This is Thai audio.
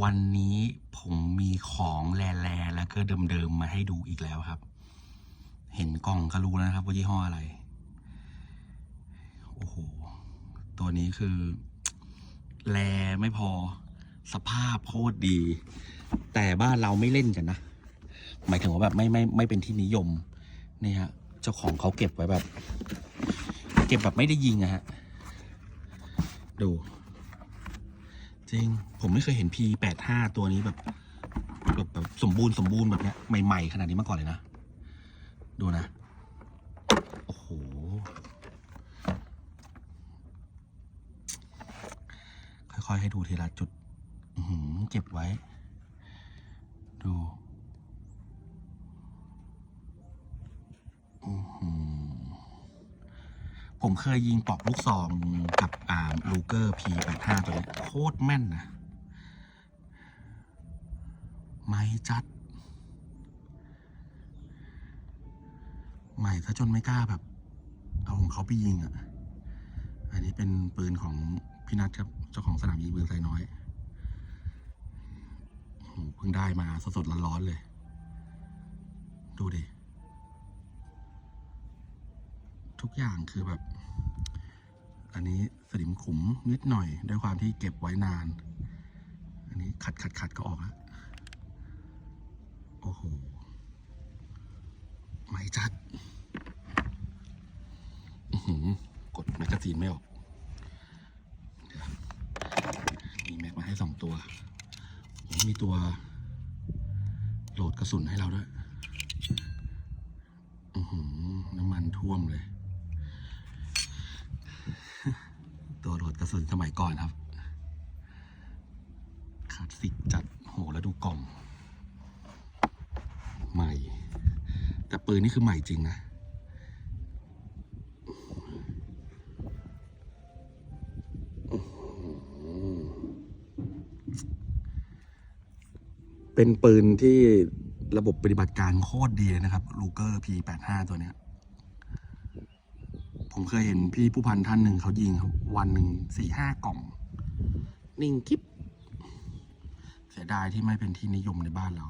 วันนี้ผมมีของแลๆแล้วก็เดิมๆมาให้ดูอีกแล้วครับ เห็นกล่องก็รู้แล้วนะครับว่ายี่ห้ออะไร โอ้โห ตัวนี้คือ แลไม่พอสภาพโคตรดี แต่บ้านเราไม่เล่นกันนะ หมายถึงว่าแบบไม่ไม่ไม่เป็นที่นิยมนี่ฮะ เจ้าของเขาเก็บไว้แบบ เก็บแบบไม่ได้ยิงอะฮะ ดู จริง ผมไม่เคยเห็น P85 ตัวนี้แบบแบบแบบสมบูรณ์สมบูรณ์แบบเนี้ยใหม่ ๆ ขนาดนี้มาก่อนเลยนะ ดูนะ โอ้โห ค่อย ๆ ให้ดูทีละจุดหือเก็บไว้ ดู ผมเคยยิงปอกลูกซองกับอ่าลูเกอร์ P85 ตัวเนี้ยโคตรแม่นนะไม่จัด ใหม่ซะจนไม่กล้าแบบ เอาของเขาไปยิงอะ อันนี้เป็นปืนของพี่นัทครับ เจ้าของสนามยิงปืนไซน้อยเพิ่งได้มาสดๆร้อนๆเลย ดูดิ ทุกอย่างคือแบบ อันนี้สนิมขุมนิดหน่อย ด้วยความที่เก็บไว้นาน อันนี้ขัดขัดขัดก็ออกแล้ว โอ้โห ไม่จัดอื้อหือกดแมกกาซีนไม่ออกมีแม็กมาให้สองตัว มีตัวโหลดกระสุนให้เราด้วยอือหือน้ำมันท่วมเลย ตัวโหลดกระสุนสมัยก่อนครับคลาสสิกจัดโหแล้วดูกล่อง ใหม่ แต่ปืนนี่คือใหม่จริงนะเป็นปืนที่ระบบปฏิบัติการโคตรดีเลยนะครับลูเกอร์ P85 ตัวเนี้ย ผมเคยเห็นพี่ผู้พันท่านหนึ่งเขายิงครับวันหนึ่งสี่ห้ากล่อง นิ่งกิ๊บเสียดายที่ไม่เป็นที่นิยมในบ้านเรา